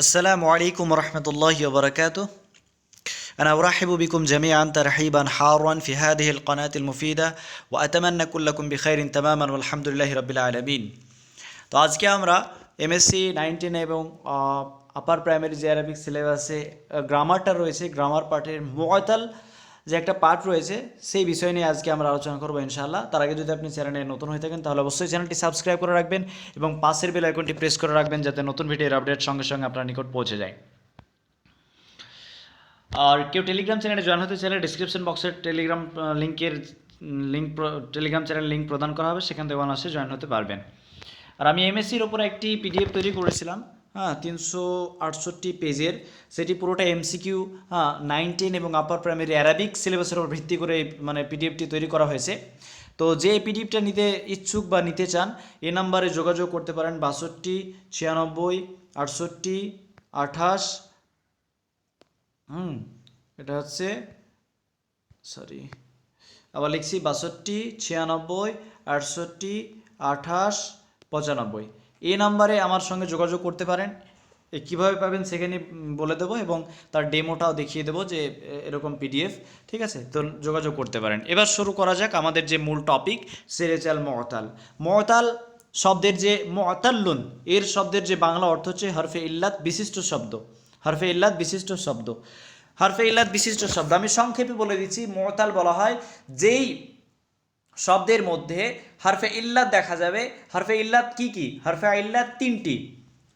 السلام عليكم ورحمة الله وبركاته أنا أرحب بكم جميعا ترحيبا حارا في هذه القناة المفيدة وأتمنى كلكم بخير تماما والحمد لله رب العالمين তো আজকে আমরা এমএসসি নাইনটিন এবং আপার প্রাইমারি যে অ্যারাবিক সিলেবাসে গ্রামারটা রয়েছে গ্রামার পার্টের ময়তাল যে একটা পার্ট রয়েছে, সেই বিষয় নিয়ে আজকে আমরা আলোচনা করব ইনশাআল্লাহ। তার আগে যদি আপনি চ্যানেলে নতুন হয়ে থাকেন, তাহলে অবশ্যই চ্যানেলটি সাবস্ক্রাইব করে রাখবেন এবং পাশের বেল আইকনটি প্রেস করে রাখবেন যাতে নতুন ভিডিওর আপডেট সঙ্গে সঙ্গে আপনার নিকট পৌঁছে যায়। আর কেউ টেলিগ্রাম চ্যানেলে জয়েন হতে চাইলে ডিসক্রিপশন বক্সের টেলিগ্রাম লিঙ্কের, লিঙ্ক টেলিগ্রাম চ্যানেল লিঙ্ক প্রদান করা হবে, সেখান থেকে অনার্সে জয়েন হতে পারবেন। আর আমি এমএসসির ওপর একটি পিডিএফ তৈরি করেছিলাম। হ্যাঁ তিনশো আটষট্টি পেজের। সেটি পুরোটা এমসিকিউ হ্যাঁ নাইনটিন এবং আপার প্রাইমারি অ্যারাবিক সিলেবাসের উপর ভিত্তি করে মানে পিডিএফটি তৈরি করা হয়েছে। তো যে পিডিএফটা নিতে ইচ্ছুক বা নিতে চান, এ নাম্বারে যোগাযোগ করতে পারেন বাষট্টি, ছিয়ানব্বই, আটষট্টি, আঠাশ, হুম, এটা হচ্ছে সরি আবার লিখছি বাষট্টি, ছিয়ানব্বই, আটষট্টি, আঠাশ, পঁচানব্বই। এই নাম্বারে আমার সঙ্গে যোগাযোগ করতে পারেন। কীভাবে পাবেন সেখানে বলে দেবো এবং তার ডেমোটাও দেখিয়ে দেবো যে এরকম পিডিএফ, ঠিক আছে? তো যোগাযোগ করতে পারেন। এবার শুরু করা যাক আমাদের যে মূল টপিক সেরেচাল মতাল মতাল শব্দের যে মতাল্লুন এর শব্দের যে বাংলা অর্থ হচ্ছে হরফে ইল্লাত বিশিষ্ট শব্দ। হরফে ইল্লাত বিশিষ্ট শব্দ। হরফে ইল্লাত বিশিষ্ট শব্দ। আমি সংক্ষেপে বলে দিচ্ছি মতাল বলা হয় যেই শব্দের মধ্যে হারফে ইল্লাত দেখা যাবে। হারফে ইল্লাত কি কি? হারফে ইল্লাত তিনটি।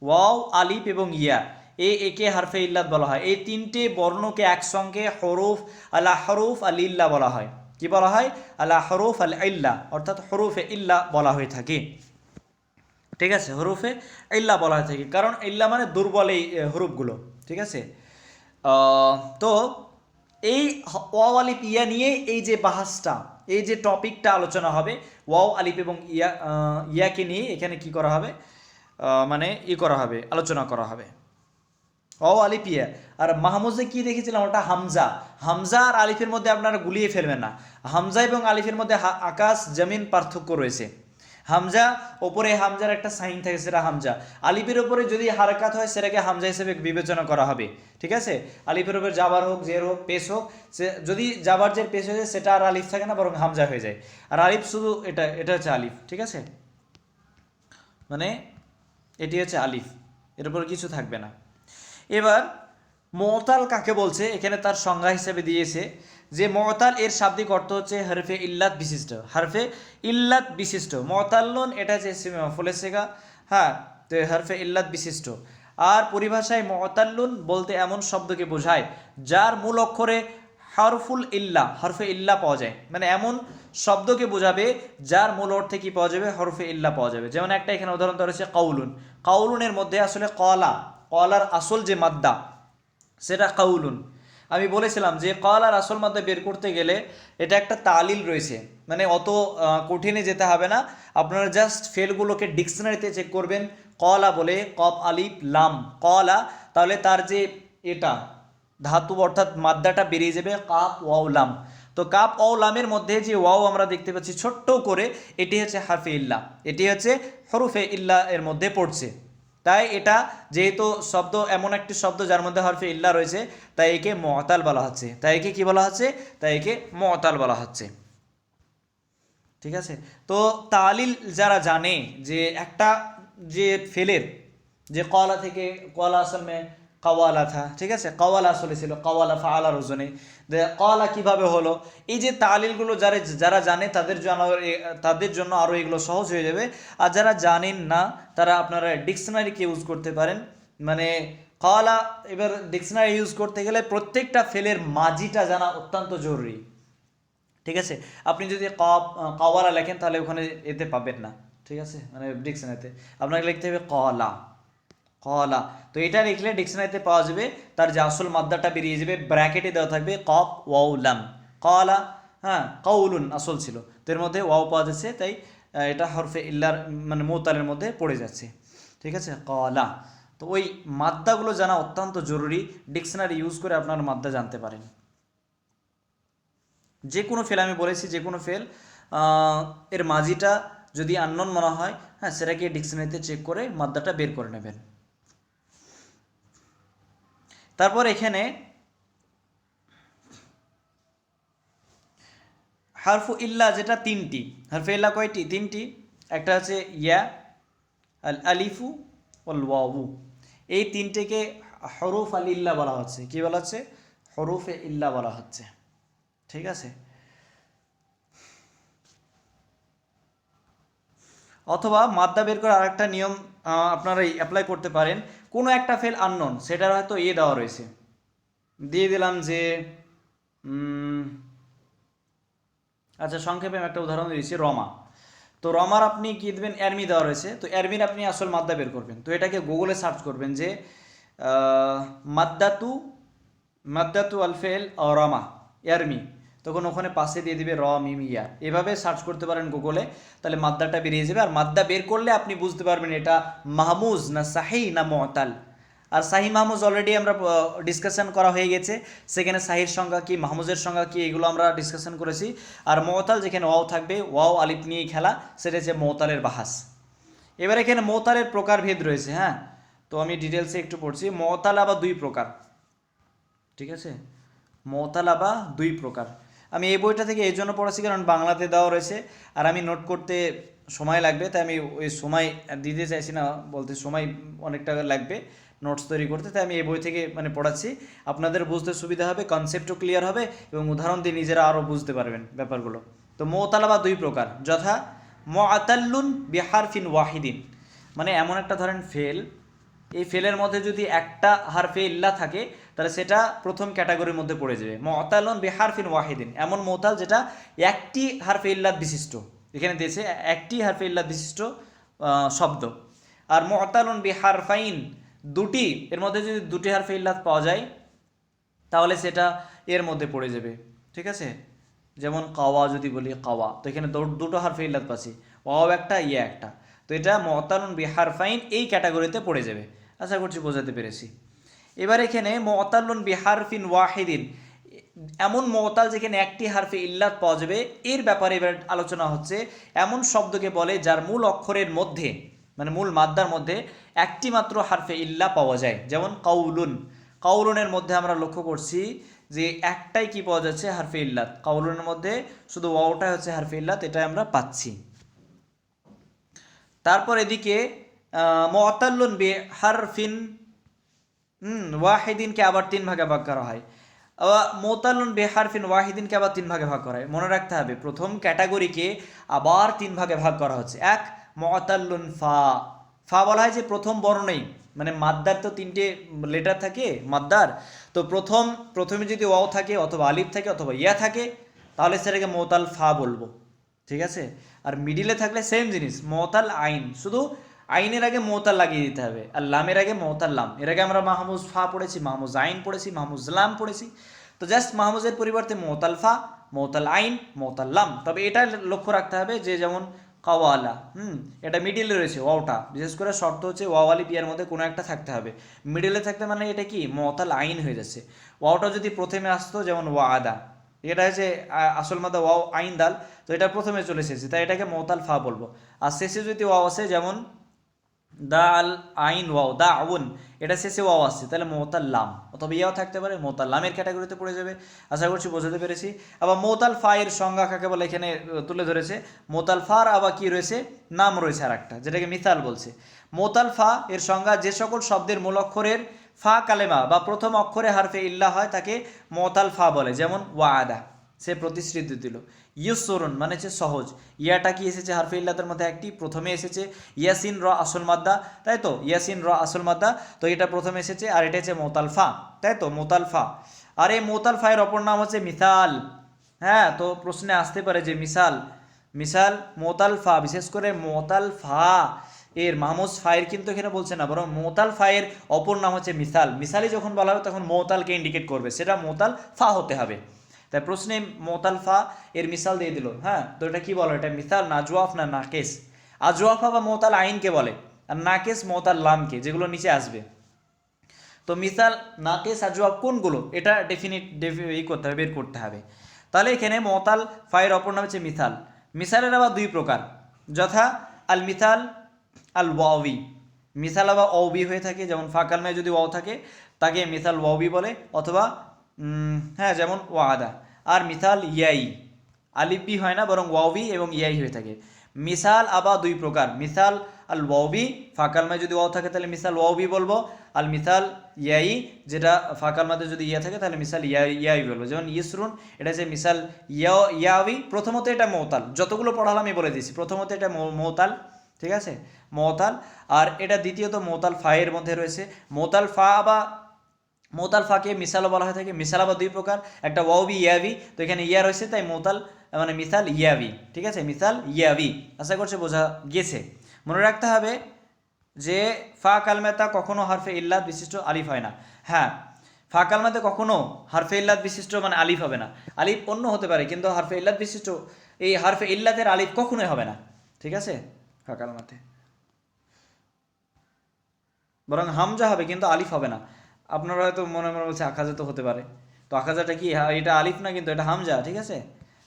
ওয়াও, আলিফ এবং ইয়া। এ একে হারফে ইল্লাত বলা হয়। এই তিনটে বর্ণকে একসঙ্গে হরুফ আলা হরুফ আল ইল্লা বলা হয়। কি বলা হয়? আলা হরুফ আল ইল্লা, অর্থাৎ হরুফে ইল্লা বলা হয়ে থাকে। ঠিক আছে? হরুফে ইল্লা বলা হয়ে থাকে। কারণ ইল্লা মানে দুর্বল এই হরুফগুলো। ঠিক আছে? তো এই ওয়াও, আলিফ, ইয়া নিয়ে এই যে বাহাসটা এই যে টপিকটা আলোচনা হবে, ওয়াও, আলিফ এবং ইয়া ইয়াকে নিয়ে এখানে কি করা হবে? মানে ই করা হবে, আলোচনা করা হবে। ও আলিফ, ইয়া। আর মাহমুদে কি দেখেছিলাম? ওটা হামজা। হামজা আর আলিফের মধ্যে আপনারা গুলিয়ে ফেলবেন না। হামজা এবং আলিফের মধ্যে আকাশ, জমিন পার্থক্য রয়েছে। হামজা, ওপরে হামজার একটা সাইন থাকে, সেটা হামজা। আলিফের ওপরে যদি হারকাত হয়, সেটাকে হামজা হিসেবে বিবেচনা করা হবে। ঠিক আছে? আলিফের ওপরে জাবার হোক, জের হোক, পেশ হোক, সে যদি জাবার, জের, পেশ হয়ে যায়, সেটা আর আলিফ থাকে না, বরং হামজা হয়ে যায়। আর আলিফ শুধু এটা এটা হচ্ছে আলিফ, ঠিক আছে? মানে এটি হচ্ছে আলিফ, এর উপর কিছু থাকবে না। এবার মতাল কাকে বলছে? এখানে তার সংজ্ঞা হিসেবে দিয়েছে যে মতাল এর শাব্দিক অর্থ হচ্ছে হরফে ইল্লাত বিশিষ্ট। হরফে ইল্লাত বিশিষ্ট। মতাল্লন, এটা ইসমে মফুলের হ্যাঁ তো হরফে ইল্লাত বিশিষ্ট। আর পরিভাষায় মতাল্লুন বলতে এমন শব্দকে বোঝায় যার মূল অক্ষরে হরফুল ইল্লা, হরফে ইল্লা পাওয়া যায়। মানে এমন শব্দকে বোঝাবে যার মূল অর্থে কি পাওয়া যাবে? হরফে ইল্লা পাওয়া যাবে। যেমন একটা এখানে উদাহরণ রয়েছে কাউলুন। কাউলুনের মধ্যে আসলে কলা, কলার আসল যে মাদ্দা, সেটা কাউলুন। আমি বলেছিলাম যে কলার আসল মাদ্দা বের করতে গেলে এটা একটা তালিল রয়েছে। মানে অত কঠিনে যেতে হবে না। আপনারা জাস্ট ফেলগুলোকে ডিকশনারিতে চেক করবেন। কলা বলে কপ আলিফ, লাম। কলা তাহলে তার যে এটা, ধাতু অর্থাৎ মাদ্দাটা বেরিয়ে যাবে কাপ ওয়াও, লাম। তো কাপ ওয়াও, লামের মধ্যে যে ওয়াও আমরা দেখতে পাচ্ছি ছোট্ট করে, এটি হচ্ছে হাফে ইল্লা। এটি হচ্ছে হরফে ইল্লা এর মধ্যে পড়ছে। তাই এটা যেহেতু শব্দ, এমন একটি শব্দ যার মধ্যে হরফে ইল্লা রয়েছে, তাই একে মতাল বলা হচ্ছে। তাই একে কি বলা হচ্ছে? তাই একে মতাল বলা হচ্ছে। ঠিক আছে? তো তালিল যারা জানে যে একটা যে ফেলের, যে কলা থেকে কলা আসল মে কওয়ালা থা, ঠিক আছে? কওয়ালা আসলে ছিল কওয়ালা ফাআলা রোজনে। কলা কীভাবে হলো? এই যে তালিলগুলো যারা যারা জানে, তাদের জন্য তাদের জন্য আরও এগুলো সহজ হয়ে যাবে। আর যারা জানেন না, তারা আপনারা ডিকশনারিকে ইউজ করতে পারেন। মানে কলা এবার ডিকশনারি ইউজ করতে গেলে প্রত্যেকটা ফেলের মাজিটা জানা অত্যন্ত জরুরি। ঠিক আছে? আপনি যদি কওয়ালা লেখেন, তাহলে ওখানে এতে পাবেন না। ঠিক আছে? মানে ডিকশনারিতে। আপনাকে লিখতে হবে কলা কলা। তো এটা লিখলে ডিকশনারিতে পাওয়া যাবে, তার যে আসল মাদ্দাটা বেরিয়ে যাবে ব্র্যাকেটে দেওয়া থাকবে কপ ওয়াউলাম কলা হ্যাঁ কৌলুন আসল ছিল। তো এর মধ্যে ওয়াও পাওয়া যাচ্ছে, তাই এটা হরফে ইল্লার মানে মোতালের মধ্যে পড়ে যাচ্ছে। ঠিক আছে? কলা। তো ওই মাদ্দাগুলো জানা অত্যন্ত জরুরি ডিকশনারি ইউজ করে আপনার মাদ্দা জানতে পারেন। যে কোনো ফেল আমি বলেছি, যে কোনো ফেল এর মাঝিটা যদি আননোন মনে হয় হ্যাঁ সেটাকে ডিকশনারিতে চেক করে মাদ্দাটা বের করে নেবেন। তারপর এখানে হারফু ইল্লা যেটা তিনটি, হারফু ইল্লা কয়টি? তিনটি। একটা হচ্ছে ইয়া, আল আলিফু, ওয়াল ওয়াউ। এই তিনটেকে হরুফ আল ইল্লা বলা হচ্ছে। কি বলা হচ্ছে? হরুফে ইল্লা বলা হচ্ছে। ঠিক আছে? অথবা মাদ্দা বের করার আরেকটা নিয়ম আপনারা অ্যাপ্লাই করতে পারেন। কোনো একটা ফেল আননোন সেটার হয়তো এ দেওয়া রয়েছে। দিয়ে দিলাম যে আচ্ছা সংক্ষেপে আমি একটা উদাহরণ দিয়েছি রমা। তো রমার আপনি কি দেবেন? অ্যারমি দেওয়া রয়েছে। তো অ্যারমির আপনি আসল মাদ্দা বের করবেন। তো এটাকে গুগলে সার্চ করবেন যে মাদ্দাতু মাদ্দাতু আলফেল রমা অ্যারমি তখন ওখানে পাশে দিয়ে দিবে র, মিম, ইয়া। এভাবে সার্চ করতে পারেন গুগলে তাহলে মাদ্দাটা বেরিয়ে যাবে। আর মাদ্দা বের করলে আপনি বুঝতে পারবেন এটা মাহমুজ না সাহি না মতাল। আর সাহি মাহমুজ অলরেডি আমরা ডিসকাশন করা হয়ে গেছে। সেখানে সাহির সংখ্যা কি, মাহমুজের সংখ্যা কি, এগুলো আমরা ডিসকাশন করেছি। আর মতাল যেখানে ওয়াও থাকবে, ওয়াও আলিফ নিয়ে খেলা, সেটা হচ্ছে মতালের বাহাস। এবার এখানে মতালের প্রকারভেদ রয়েছে হ্যাঁ? তো আমি ডিটেলসে একটু পড়ছি। মতাল আবার দুই প্রকার। ঠিক আছে? মতালাবা দুই প্রকার। আমি এই বইটা থেকে এই জন্য পড়াচ্ছি কারণ বাংলাতে দেওয়া রয়েছে। আর আমি নোট করতে সময় লাগবে, তাই আমি ওই সময় দিতে চাইছি না, বলতে সময় অনেকটা লাগবে নোটস তৈরি করতে, তাই আমি এই বই থেকে মানে পড়াচ্ছি। আপনাদের বুঝতে সুবিধা হবে কনসেপ্টও ক্লিয়ার হবে এবং উদাহরণ দিয়ে নিজেরা আরও বুঝতে পারবেন ব্যাপারগুলো। তো মোতালাবা দুই প্রকার, যথা মোয়াতাল্লুন বিহারফিন ওয়াহিদিন। মানে এমন একটা ধরেন ফেল এই ফেলের মধ্যে যদি একটা হারফে ইল্লা থাকে, তাহলে সেটা প্রথম ক্যাটাগরির মধ্যে পড়ে যাবে। মতালন বেহারফিন ওয়াহিদিন, এমন মোতাল যেটা একটি হারফে ইল্লাদ বিশিষ্ট। এখানে দিয়েছে একটি হারফে ইল্লাদ বিশিষ্ট শব্দ। আর মতালন বেহারফাইন দুটি, এর মধ্যে যদি দুটি হারফে ইল্লাদ পাওয়া যায়, তাহলে সেটা এর মধ্যে পড়ে যাবে। ঠিক আছে? যেমন কাওয়া যদি বলি, কাওয়া। তো এখানে দুটো হারফে ইল্লাত পাচ্ছি। ওয়াও একটা ইয়ে একটা। তো এটা মতালুন বিহারফাইন এই ক্যাটাগরিতে পড়ে যাবে। আশা করছি বোঝাতে পেরেছি। এবার এখানে মতালুন বিহারফিন ওয়াহিদিন। এমন মতাল যেখানে একটি হারফে ইল্লাত পাওয়া যাবে, এর ব্যাপারে এবার আলোচনা হচ্ছে, এমন শব্দকে বলে যার মূল অক্ষরের মধ্যে মানে মূল মাদ্দার মধ্যে একটি মাত্র হারফে ইল্লা পাওয়া যায়। যেমন কাউলুন। কাউলুনের মধ্যে আমরা লক্ষ্য করছি যে একটাই কি পাওয়া যাচ্ছে? হারফে ইল্লাত। কাউলুনের মধ্যে শুধু ওয়াওটাই হচ্ছে হারফে ইল্লাত, এটাই আমরা পাচ্ছি। তারপর এদিকে মতাল্লুন বে হারফিন ওয়াহিদিনকে আবার তিন ভাগে ভাগ করা হয়। আবার মোতাল্লুন বে হারফিন ওয়াহিদিনকে আবার তিন ভাগে ভাগ করা হয়। মনে রাখতে হবে, প্রথম ক্যাটাগরিকে আবার তিন ভাগে ভাগ করা হচ্ছে। এক মতাল্লুন ফা। ফা বলা হয় যে প্রথম বর্ণেই মানে মাদ্দার তো তিনটে লেটার থাকে, মাদ্দার। তো প্রথম, প্রথমে যদি ওয়াও থাকে অথবা আলিফ থাকে অথবা ইয়া থাকে, তাহলে সেটাকে মোতাল ফা বলব। ঠিক আছে? আর মিডিলে থাকলে সেম জিনিস মতাল আইন। শুধু আইনের আগে মতাল লাগিয়ে দিতে হবে আর লামের আগে মতাল লাম। এর আগে আমরা মাহমুজ ফা পড়েছি মাহমুজ আইন পড়েছি মাহমুজ লাম পড়েছি। তো জাস্ট মাহমুজের পরিবর্তে মতাল ফা, মতাল আইন, মতাল লাম। তবে এটা লক্ষ্য রাখতে হবে যে যেমন কাওয়ালা, হুম, এটা মিডিলে রয়েছে, ওয়াওটা। বিশেষ করে শর্ত হচ্ছে ওয়াওয়ালি বিয়ার মধ্যে কোনো একটা থাকতে হবে। মিডিলে থাকতে মানে এটা কি? মতাল আইন হয়ে যাচ্ছে। ওয়াওটা যদি প্রথমে আসতো যেমন ওয়াদা, এটা হচ্ছে আসল মাদা ওয়াও আইন দাল, তো এটা প্রথমে চলে এসেছে। তাই এটাকে মোতাল ফা বলব। আর শেষে যদি ওয়াও আসে যেমন দা আল আইন, ওয়াও দা আউন এটা শেষে ওয়াও আসছে। তাহলে মোতাল লাম অথবা ইয়াও থাকতে পারে মোতাল লামের ক্যাটাগরিতে পড়ে যাবে। আশা করছি বোঝাতে পেরেছি। আবার মোতাল ফা এর সংজ্ঞা কাকে বলে? এখানে তুলে ধরেছে। মোতাল ফার আবার কি রয়েছে? নাম রয়েছে আর একটা যেটাকে মিথাল বলছে। মোতাল ফা এর সংজ্ঞা যে সকল শব্দের মূল অক্ষরের ফা কালেমা বা প্রথম অক্ষরে হারফে ইল্লা হয়, তাকে মোতাল ফা বলে। যেমন ওয়াদা। সে প্রতিশ্রুতি দিল। ইউসরুন মানে হচ্ছে সহজ। ইয়াটা কি এসেছে হারফে ইল্লাতের মধ্যে? একটি, প্রথমে এসেছে ইয়াসিন র আসল মাদ্দা, তাই তো? ইয়াসিন র আসল মাদ্দা, তো এটা প্রথমে এসেছে, আর এটা হচ্ছে মোতাল ফা, তাই তো? মোতাল ফা। আর এই মোতাল ফায়ের অপর নাম হচ্ছে মিসাল। হ্যাঁ তো প্রশ্নে আসতে পারে যে মিসাল মিসাল মোতাল ফা, বিশেষ করে মোতাল ফা এর মাহমুজ ফায়ের কিন্তু এখানে বলছে না, বরং মোতাল ফায়ের অপর নাম হচ্ছে মিসাল। মিসালি যখন বলা হবে, তখন মোতালকে ইন্ডিকেট করবে। সেটা মোতাল ফা হতে হবে। তাই প্রশ্নে মোতাল ফা এর মিসাল দিয়ে দিল। হ্যাঁ তো এটা কি বলো? এটা মিসাল নাজওয়াফ না নাকেস? আজওয়াফা বা মোতাল আইনকে বলে, আর নাকেস, মোতাল, লামকে, যেগুলো নিচে আসবে। তো মিসাল, নাকেস আজওয়াব কোনগুলো? এটা ডেফিনিট ই করতে হবে, বের করতে হবে। তাহলে এখানে মতাল ফায়ের অপর নাম হচ্ছে মিসাল। মিসালের আবার দুই প্রকার। যথা আল মিসাল, আল ওয়াওয়ি মিসাল আবার অবি হয়ে থাকে, যেমন ফা কালমায় যদি ওয়াও থাকে, তাকে মিসাল ওয়াবি বলে, অথবা হ্যাঁ যেমন ওয়াদা। আর মিসাল ইয়াই। আলিপি হয় না, বরং ওয়াবি এবং ইয়াই হয়ে থাকে। মিসাল আবা দুই প্রকার। মিসাল আল ওয়াবি ফাঁকালমায় যদি ওয়াও থাকে, তাহলে মিসাল ওয়াবি বলব। আল মিসাল ইয়াই, যেটা ফাঁকালমাতে যদি ইয়া থাকে, তাহলে মিসাল ইয়া ইয়াই বলব। যেমন ইসরুন, এটা যে মিসাল ইয়া ইয়াবি প্রথমত এটা মৌতাল যতগুলো পড়ালাম আমি বলে দিয়েছি। প্রথমত এটা মৌতাল ঠিক আছে? মৌতাল আর এটা দ্বিতীয়ত মৌতাল ফায়ের মধ্যে রয়েছে। মৌতাল ফা বা মোতাল ফাঁকে, মিসালও বলা হয়ে থাকে, মিসাল আবার দুই প্রকার, একটা ওয়াবি ইয়াবি তো এখানে ইয়া রয়েছে, তাই মোতাল মানে মিসাল ইয়াবি ঠিক আছে? মিসাল ইয়াবি আশা করছে বোঝা গেছে। মনে রাখতে হবে যে, ফা কালমেতা কখনো হারফে ইল্লাদ বিশিষ্ট আলিফ হয় না। হ্যাঁ ফা কালমাতে কখনো হারফে ইল্লাদ বিশিষ্ট মানে আলিফ হবে না। আলিফ অন্য হতে পারে, কিন্তু হারফে ইল্লাদ বিশিষ্ট, এই হারফে ইল্লাদের আলিফ কখনোই হবে না। ঠিক আছে? ফা কালমাতে। বরং হামজা হবে, কিন্তু আলিফ হবে না। আপনারা হয়তো মনে মনে বলছে আখাজা তো হতে পারে। তো আখাজাটা কি? হ্যাঁ, এটা আলিফ না কিন্তু এটা হামজা ঠিক আছে?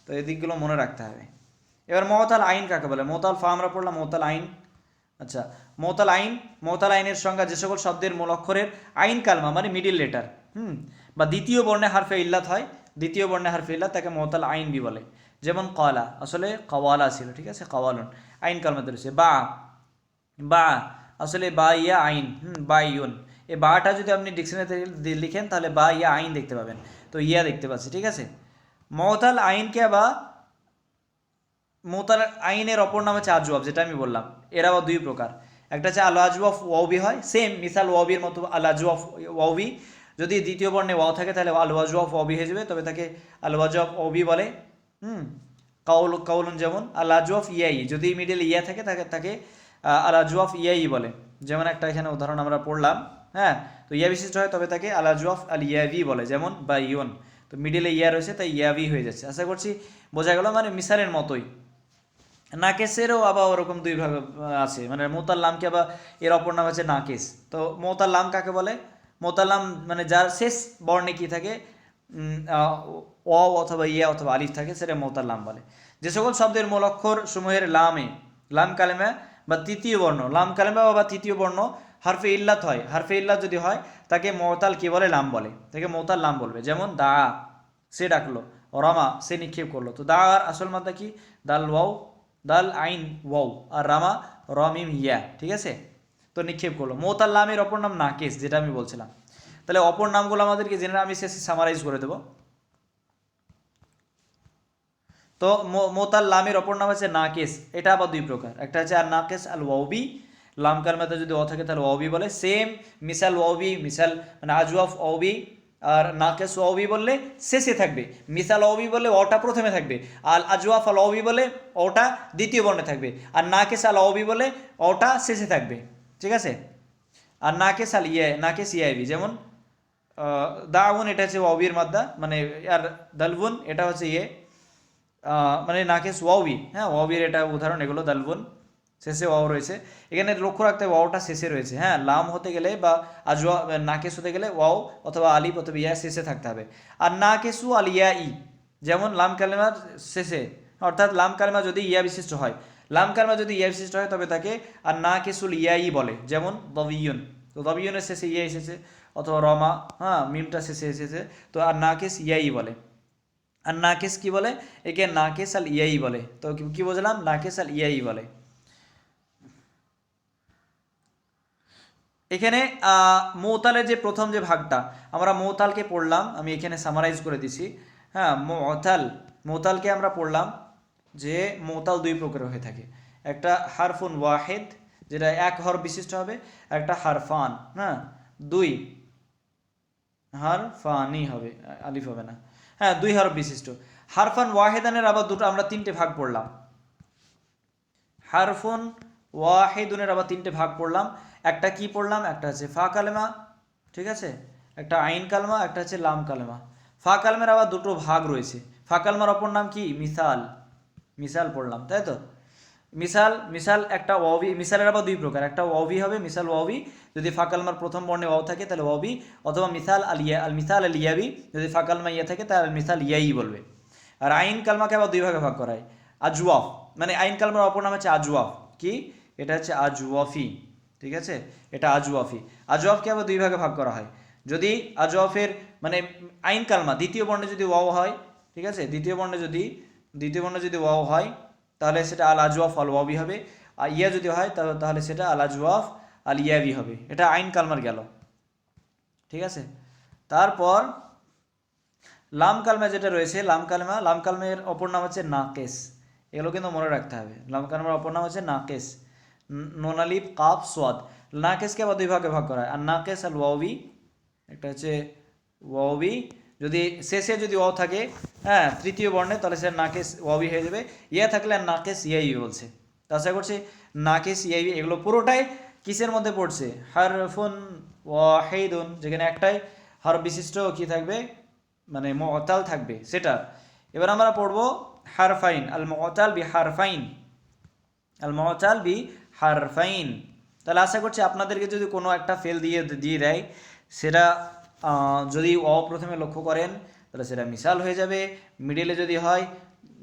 তো এই দিকগুলো মনে রাখতে হবে। এবার মহতাল আইন কাকে বলে? মহতাল ফা আমরা পড়লাম মহতাল আইন। আচ্ছা মহতাল আইন মহতাল আইনের সংজ্ঞা যে সকল শব্দের মূল অক্ষরের আইন কালমা মানে মিডিল লেটার হুম? বা দ্বিতীয় বর্ণে হারফে ইল্লাত হয় দ্বিতীয় বর্ণে হারফে ইল্লাত তাকে মহতাল আইন বি বলে। যেমন কলা আসলে কওয়ালা ছিল ঠিক আছে? কওয়ালুন আইন কালমাতে রয়েছে বা বা আসলে বা ইয়া আইন হুম বা ইউন এই বাটা যদি আপনি ডিকশনারিতে লিখেন, তাহলে বা ইয়া আইন দেখতে পাবেন। তো ইয়া দেখতে পাচ্ছি, ঠিক আছে? মহতাল আইনকে বা মোতাল আইনের অপর নাম হচ্ছে আজওয়াব, যেটা আমি বললাম। এরা আবার দুই প্রকার। একটা হচ্ছে আল আজওয়াফ ওয়াবি হয়, সেম মিসাল ওয়াবির মতো আল আজওয়াফ ওয়াবি যদি দ্বিতীয় বর্ণে ওয়াও থাকে, তাহলে আল ওয়াজওয়াফ ওয়াবি হয়ে যাবে, তবে তাকে আল ওয়াজওয়াফ ওবি বলে। হুম? কাউল, কাউলুন যেমন, আল আজওয়াফ ইয়াই যদি মিডিল ইয়া থাকে, তাকে তাকে আল আজওয়াফ ইয়াই বলে। যেমন একটা এখানে উদাহরণ আমরা পড়লাম। হ্যাঁ তো ইয়া বিশিষ্ট হয় তবে তাকে আল আল ইয়াভি বলে, যেমন বা ইয়ন তো মিডিলে ইয়া রয়েছে, তাই ইয়াভি হয়ে যাচ্ছে। আশা করছি বোঝা গেল মানে মিসালের মতোই। নাকেসেরও আবার ওরকম দুই ভাগ আছে। মানে মোতাল্লামকে আবার এর অপর নাম আছে নাকেস। তো মোতাল্লাম কাকে বলে? মোতাল্লাম মানে যার শেষ বর্ণে কি থাকে? অ অথবা ইয়া অথবা আলিফ থাকে, সেটা মোতাল্লাম বলে। যে সকল শব্দের মূল অক্ষর সমূহের লামে, লাম কালেমা বা তৃতীয় বর্ণ। লাম কালেমা বা তৃতীয় বর্ণ হারফে ইল্লাত হয়। হারফে ইল্লাত যদি হয়, তাকে মোতাল কি বলে? লাম বলে। তাকে মোতাল লাম বলবে। যেমন দা, সে ডাকলো। রমা, সে নিক্ষেপ করল। তো দা আর আসল মাত্রা কি? দাল ওয়াও, দাল আইন ওয়াও। আর রামা, রমিম ইয়া। ঠিক আছে? তো নিক্ষেপ করল। মোতাল লামের অপর নাম নাকেস যেটা আমি বলছিলাম। তাহলে অপর নামগুলো আমাদেরকে জেনে আমি শেষে সামারাইজ করে দেবো। তো মোতাল লামের অপর নাম হচ্ছে নাকেস এটা আবার দুই প্রকার। একটা হচ্ছে আর নাকেস আল ওয়াবি লাম কালমাতে যদি অ থাকে, তাহলে ওয়াবি বলে। সেম মিসাল ওয়াবি মিসাল মানে আজওয়াফ ওয়াবি আর নাকেস ওয়াবি বললে শেষে থাকবে। মিসাল ওয়াবি বললে অটা প্রথমে থাকবে আর আজওয়াফ আল ওয়াবি বলে ওটা দ্বিতীয় বর্ণে থাকবে আর নাকেস আল ওয়াবি বলে ওটা শেষে থাকবে। ঠিক আছে? আর নাকেস আল ইয়ে নাকেস ইয়াবি যেমন দাউন এটা হচ্ছে ওয়াবির মাদ্দা মানে আর দালবুন এটা হচ্ছে ইয়ে মানে নাকেস ওয়াবি হ্যাঁ ওয়াবির এটা উদাহরণ, এগুলো দালবুন। শেষে ওয়াও রয়েছে। এখানে লক্ষ্য রাখতে হবে, ওয়াওটা শেষে রয়েছে। হ্যাঁ লাম হতে গেলে বা আজওয়া নাকেস হতে গেলে ওয়াও অথবা আলিফ অথবা ইয়া শেষে থাকতে হবে। আর নাকেসু আল, ইয়া, ই, যেমন লাম কালেমার শেষে, অর্থাৎ লাম কালেমা যদি ইয়া বিশিষ্ট হয়, লাম কালেমা যদি ইয়া বিশিষ্ট হয়, তবে তাকে আর নাকেসুল ইয়াই বলে, যেমন দবিয়ুন। তো দবিয়ুনের শেষে ইয়া এসেছে, অথবা রমা হ্যাঁ মিমটা শেষে এসেছে, তো আর নাকেস ইয়াই বলে। আর নাকেস কি বলে? একে নাকেস আল ইয়াই বলে। তো কি- কি বুঝলাম? নাকেস আল ইয়াই বলে। এখানে মৌতালের যে প্রথম যে ভাগটা, আমরা মৌতালকে পড়লাম, আমি এখানে সামারাইজ করে দিছি। হ্যাঁ মৌতাল, মৌতালকে আমরা পড়লাম যে মৌতাল দুই প্রকার হয়ে থাকে। একটা হারফুন ওয়াহেদ, যেটা এক হর বিশিষ্ট হবে, একটা হারফান হ্যাঁ দুই হারফানি হবে, আলিফ হবে না। হ্যাঁ দুই হরফ বিশিষ্ট। হারফান ওয়াহেদানের আবার দুটো, আমরা তিনটে ভাগ পড়লাম। হারফুন ওয়াহিদুনের আবার তিনটে ভাগ পড়লাম। একটা কি পড়লাম? একটা হচ্ছে ফা কালেমা, ঠিক আছে? একটা আইন কালমা, একটা হচ্ছে লাম কালেমা। ফা কালমের আবার দুটো ভাগ রয়েছে। ফা কালমার অপর নাম কি? মিসাল। মিসাল পড়লাম, তাই তো? মিসাল মিসাল একটা ওয়াবি মিসালের আবার দুই প্রকার। একটা ওয়াবি হবে, মিসাল ওয়াবি যদি ফাকালমার প্রথম বর্ণে ওয়াও থাকে, তাহলে ওয়াবি অথবা মিসাল আল ইয়া আল মিসাল আল ইয়াবি যদি ফাকালমা ইয়া থাকে, তাহলে মিসাল ইয়াই বলবে। আর আইন কালমাকে আবার দুই ভাগে ভাগ করা হয়। আজওয়াফ। মানে আইন কালমার অপর নাম হচ্ছে আজওয়াফ। কি? এটা হচ্ছে আজওয়াফি। ঠিক আছে? এটা আজওয়াফি। আজওয়াফকে আবার দুই ভাগে ভাগ করা হয়। যদি আজওয়াফের মানে আইন কালমা, দ্বিতীয় বর্ণে যদি ওয়াও হয়, ঠিক আছে? দ্বিতীয় বর্ণে যদি, দ্বিতীয় বর্ণে যদি ওয়াও হয়, তাহলে সেটা আল আজওয়াফ আল ওয়াবি হবে। আর ইয়া যদি হয় তাহলে সেটা আল আজওয়াফ আল ইয়াবি হবে। এটা আইন কালমার গেল। ঠিক আছে? তারপর লাম কালমা যেটা রয়েছে, লাম কালমা, লাম কালমের অপর নাম হচ্ছে নাকেস। এগুলো কিন্তু মনে রাখতে হবে। লাম কালমার অপর নাম হচ্ছে নাকেস। নোনালিপ কাপ সোয়াদ। নাকেসকে আবার দুই ভাগে ভাগ করা হয়। আর নাকেস আর ওয়াবি একটা হচ্ছে ওয়াবি যদি শেষে যদি ওয়াও থাকে হ্যাঁ তৃতীয় বর্ণে, তাহলে সে নাকেস ওয়াবি হয়ে যাবে। ইয়া থাকলে আর নাকেস ইয়াই বলছে। তো আশা করছি নাকেস ইয়াই, এগুলো পুরোটাই কিসের মধ্যে পড়ছে? হার হারফুন ওয়াহিদুন, যেখানে একটাই হার বিশিষ্ট কি থাকবে? মানে মতাল থাকবে, সেটা। এবার আমরা পড়ব হারফাইন আল মতাল বি হারফাইন। আল মতাল বি হারফাইন। তাহলে আশা করছি আপনাদেরকে যদি কোনো একটা ফেল দিয়ে দিয়ে দেয়, সেটা যদি অ প্রথমে লক্ষ্য করেন, তাহলে সেটা মিসাল হয়ে যাবে। মিডিলে যদি হয়,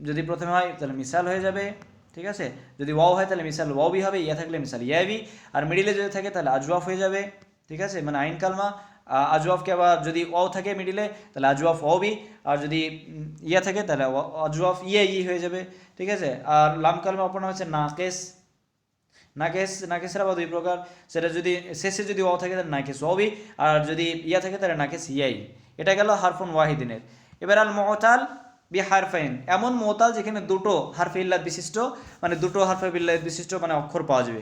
যদি প্রথমে হয়, তাহলে মিসাল হয়ে যাবে। ঠিক আছে? যদি ওয়াও হয়, তাহলে মিসাল ওয়াবি হবে, ইয়া থাকলে মিসাল ইয়াবি। আর মিডিলে যদি থাকে, তাহলে আজওয়াফ হয়ে যাবে। ঠিক আছে? মানে আইন কালমা। আজওয়াফকে আবার যদি ওয়াও থাকে মিডিলে, তাহলে আজওয়াফ ওয়াবি আর যদি ইয়া থাকে, তাহলে ওয়া- আজওয়াফ ইয়ে ই হয়ে যাবে। ঠিক আছে? আর লাম কালমা নাম হচ্ছে নাকেস। নাকেস নাকেসের আবার দুই প্রকার। সেটা যদি, শেষে যদি ওয়াও থাকে তাহলে নাকেস ওয়াবি আর যদি ইয়া থাকে তাহলে নাকেস ইয়াই এটা গেল হারফুন ওয়াহিদিনের। এবার আল মহতাল বি হারফাইন এমন মহতাল যেখানে দুটো হারফে ইল্লাত বিশিষ্ট মানে দুটো হারফে ইল্লাত বিশিষ্ট মানে অক্ষর পাওয়া যাবে।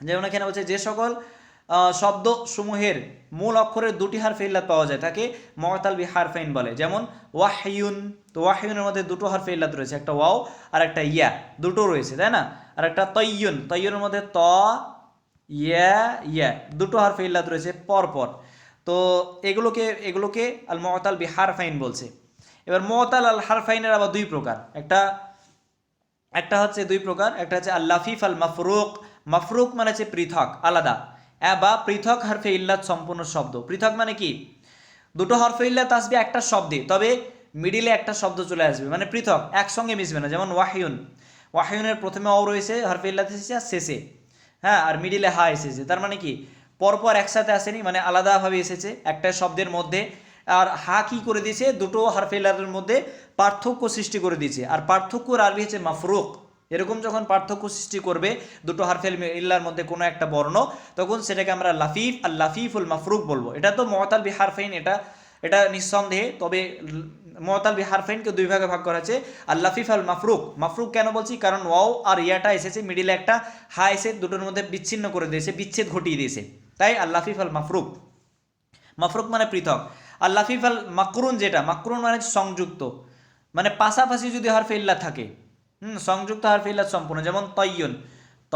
যেমন এখানে বলছে, যে সকল শব্দ সমূহের মূল অক্ষরের দুটি হারফে ইল্লাত পাওয়া যায়, তাকে মহতাল বি হারফাইন বলে। যেমন ওয়াহিউন তো ওয়াহিউনের মধ্যে দুটো হারফে ইল্লাত রয়েছে, একটা ওয়াও আর একটা ইয়া। দুটো রয়েছে, তাই না? আর একটা তৈয়ুন, তৈয়ুনের মধ্যে ত, ইয়া ইয়া, দুটো হারফে ইল্লাত রয়েছে পর পর তো এগুলোকে এগুলোকে আল মহতাল বি হারফাইন বলছে। এবার মহতাল আল হারফাইনের আবার দুই প্রকার। একটা একটা হচ্ছে দুই প্রকার, একটা হচ্ছে আল লাফিফ আল মাফরুক মাফরুক মানে হচ্ছে পৃথক, আলাদা। বা পৃথক হারফে ইল্লাত সম্পূর্ণ শব্দ। পৃথক মানে কি? দুটো হরফে ইল্লাত আসবে একটা শব্দে, তবে মিডিলে একটা শব্দ চলে আসবে। মানে পৃথক, একসঙ্গে মিশবে না। যেমন ওয়াহিউন। ওয়াহিউনের প্রথমে অ রয়েছে, হরফে এসেছে, আর শেষে। হ্যাঁ আর মিডিলে হা এসেছে। তার মানে কি? পরপর একসাথে আসেনি মানে আলাদাভাবে এসেছে একটা শব্দের মধ্যে। আর হা কি করে দিয়েছে? দুটো হারফে ইল্লাতের মধ্যে পার্থক্য সৃষ্টি করে দিয়েছে। আর পার্থক্যর আরবি হচ্ছে মাফরুক। এরকম যখন পার্থক্য সৃষ্টি করবে, দুটো হারফেল ইল্লার মধ্যে কোনো একটা বর্ণ, তখন সেটাকে আমরা লাফিফ আর লাফিফুল মাফরুক বলব। এটা তো মহতাল বি হারফাইন, এটা এটা নিঃসন্দেহে, তবে মহতাল বি হারফাইনকে দুই ভাগে ভাগ করা আছে। আর লাফিফ আল মাফরুক। মাফরুক কেন বলছি? কারণ ওয়াও আর ইয়াটা এসেছে মিডিলে একটা হা এসে দুটোর মধ্যে বিচ্ছিন্ন করে দিয়েছে, বিচ্ছেদ ঘটিয়ে দিয়েছে। তাই আল লাফিফ আল মাফরুক। মাফরুক মানে পৃথক। আর লাফিফ আল মাকরুন যেটা, মাকরুন মানে সংযুক্ত। মানে পাশাপাশি যদি হারফে ইল্লা থাকে, হুম, সংযুক্ত হারফে ইল্লা সম্পূর্ণ। যেমন তয়ুন। ত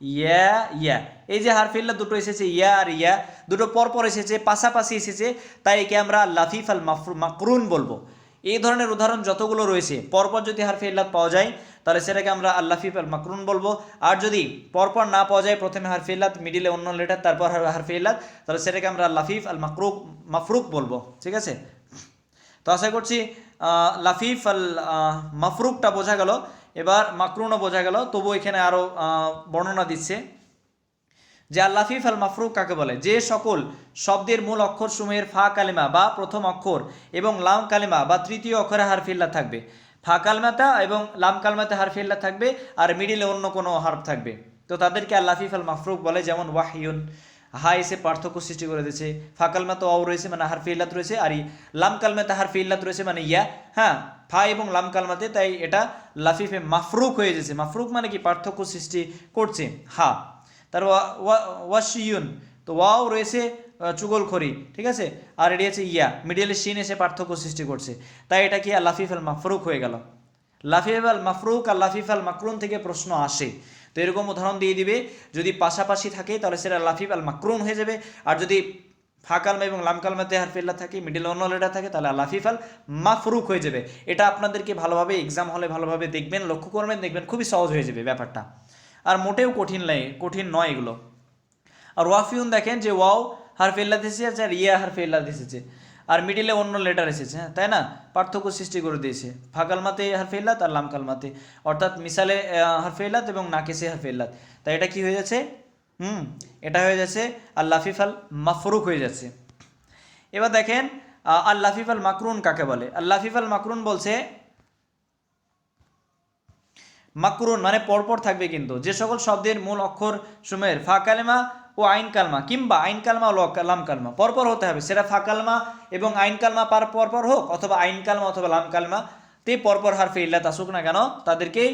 ইয়া ইয়া। এই যে হারফে ইল্লা দুটো এসেছে, ইয়া আর ইয়া। দুটো পরপর এসেছে, পাশাপাশি এসেছে, তাই একে আমরা লাফিফ আল মাকরুন বলব। এই ধরনের উদাহরণ যতগুলো রয়েছে, পরপর যদি হারফে ইল্লাত পাওয়া যায়, তাহলে সেটাকে আমরা আল্লাফিফ আল মাকরুন বলব। আর যদি পরপর না পাওয়া যায়, প্রথমে হারফে ইল্লাত মিডিলে অন্য লেটার, তারপর হার- হারফে ইল্লাত তাহলে সেটাকে আমরা লাফিফ আল মাকরুক, মাফরুক বলব। ঠিক আছে? তো আশা করছি লাফিফ আল মাফরুকটা বোঝা গেল। এবার মাকরুনও বোঝা গেল তবু এখানে আরও বর্ণনা দিচ্ছে যে আল লাফিফ আল মাফরুক কাকে বলে? যে সকল শব্দের মূল অক্ষর সমূহের ফা কালিমা বা প্রথম অক্ষর এবং লাম কালিমা বা তৃতীয় অক্ষরে হারফিল্লা থাকবে। ফা কালমাতা এবং লাম কালমাতে হারফিল্লা থাকবে আর মিডিলে অন্য কোনো হার্ফ থাকবে। তো তাদেরকে আল লাফিফ আল মাফরুক বলে যেমন ওয়াহিউন হা এসে পার্থক্য সৃষ্টি করে দিয়েছে। ফা কালমা তো অ রয়েছে মানে হারফি ইল্লাত রয়েছে আর ই লাম কালমাতে হারফি ইল্লাত রয়েছে মানে ইয়া হ্যাঁ ফা এবং লাম কালমাতে তাই এটা লাফিফে মাফরুক হয়ে যাচ্ছে। মাফরুক মানে কি? পার্থক্য সৃষ্টি করছে। হা তার ওয়া- ওয়া- ওয়াশিয়ুন তো ওয়াও রয়েছে আহ, চুগলখড়ি ঠিক আছে? আর এটি আছে ইয়া মিডিয়ালে শিন এসে পার্থক্য সৃষ্টি করছে। তাই এটা কি? লাফিফ আল মাফরুক হয়ে গেল। লাফিফ আল মাফরুক আর লাফিফ আল মাকরুন থেকে প্রশ্ন আসে। তো এরকম উদাহরণ দিয়ে দিবে, যদি পাশাপাশি থাকে, তাহলে সেটা লাফিফ আল মাকরুন হয়ে যাবে। আর যদি ফাকালমা এবং লামকালমাতে হারফিল্লা থাকে মিডিল অন্য লেটার থাকে, তাহলে লাফিফ আল মাফরুক হয়ে যাবে। এটা আপনাদেরকে ভালোভাবে এক্সাম হলে ভালোভাবে দেখবেন, লক্ষ্য করবেন, দেখবেন খুবই সহজ হয়ে যাবে ব্যাপারটা। আর মোটেও কঠিন লাগে কঠিন নয় এগুলো। আর ওয়াফিউন দেখেন যে ওয়াও হারফে ইল্লাত এসেছে আর ইয়া হারফে ইল্লাত এসেছে আর মিডিলে অন্য লেটার এসেছে হ্যাঁ তাই না? পার্থক্য সৃষ্টি করে দিয়েছে। ফাকালমাতে হারফে ইল্লাত আর লাম কালমাতে। অর্থাৎ মিসালে হারফে ইল্লাত এবং নাকেসে হারফে ইল্লাত। তাই এটা কি হয়ে যাচ্ছে? হুম, এটা হয়ে যাচ্ছে আর লাফিফ আল মাফরুক হয়ে যাচ্ছে। এবার দেখেন আর আল লাফিফ আল মাকরুন কাকে বলে? আর লাফিফ আল মাকরুন বলছে মাকরুন মানে পরপর থাকবে কিন্তু। যে সকল শব্দের মূল অক্ষর সুমের, ফা কালেমা ও আইন কালমা, কিংবা আইন কালমা ও লাম কালমা পরপর হতে হবে, সেটা ফা কালমা এবং আইন কালমা পার পরপর হোক, অথবা আইন কালমা অথবা লাম কালমা, তে পরপর হারফে ইল্লাত আসুক না কেন তাদেরকেই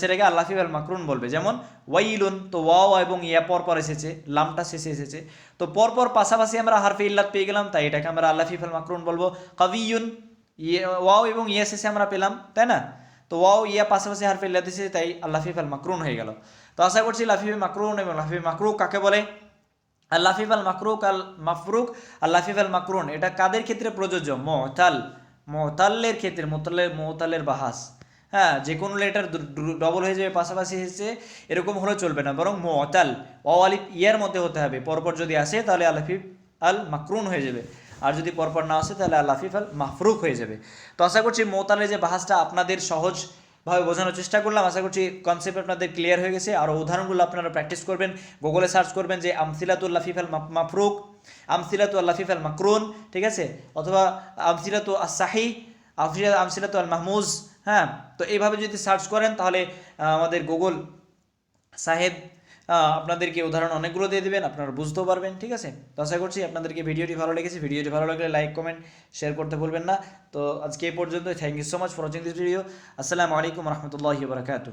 সেটাকে আল্লাফি আল মাকরুন বলবে। যেমন, ওয়াইলুন, তো ওয়াও এবং ইয়া পরপর এসেছে, লামটা শেষে এসেছে। তো পরপর পাশাপাশি আমরা হারফে ইল্লাত পেয়ে গেলাম, তাই এটাকে আমরা আল্লাফি আল মাকরুন বলব। কবিউন ইয়ে ওয়াও এবং ইয়া শেষে আমরা পেলাম, তাই না? তো ওয়াও, ইয়া পাশাপাশি হারফে ইল্লাত এসেছে, তাই আল্লাফিফ আল মাকরুন হয়ে গেল। তো আশা করছি লাফিফে মাকরুন এবং লাফিফে মাকরুক কাকে বলে? আল লাফিফ আল মাকরুক আল মাফরুক আল লাফিফ আল মাকরুন এটা কাদের ক্ষেত্রে প্রযোজ্য? মহতাল মতাল্লের ক্ষেত্রে মোতালের মোতালের বাহাস। হ্যাঁ যে কোনো লেটার ডবল হয়ে যাবে, পাশাপাশি এসে এরকম হলে চলবে না, বরং মতাল আলিফ ইয়ার মধ্যে হতে হবে, পরপর যদি আসে তাহলে আলাফিফ আল মাকরুন হয়ে যাবে, আর যদি পরপর না আসে তাহলে আল লাফিফ আল মাফরুক হয়ে যাবে। তো আশা করছি মোতালের যে বাহাসটা আপনাদের সহজ ভাবে বোঝানোর চেষ্টা করলাম। আশা করছি কনসেপ্ট আপনাদের ক্লিয়ার হয়ে গেছে। আর উদাহরণগুলো আপনারা প্র্যাকটিস করবেন। গুগলে সার্চ করবেন যে আমসিলাতুল লাফিফাল মাফরুক আমসিলাতু আল লাফিফাল মাকরুন ঠিক আছে? অথবা, আমসিলাতু আসাহি সাহি আফরিয়া আমসিলাতু আল মাহমুজ হ্যাঁ? তো এইভাবে যদি সার্চ করেন, তাহলে আমাদের গুগল সাহেব আপনাদেরকে উদাহরণ অনেকগুলো দিয়ে দেবেন, আপনারা বুঝতেও পারবেন, ঠিক আছে? তো আশা করছি আপনাদেরকে ভিডিওটি ভালো লেগেছে। ভিডিওটি ভালো লাগলে লাইক, কমেন্ট শেয়ার করতে ভুলবেন না। তো আজকে এই পর্যন্ত thank you so much for watching this video আসসালামু আলাইকুম রহমতুল্লাহি বারকাতু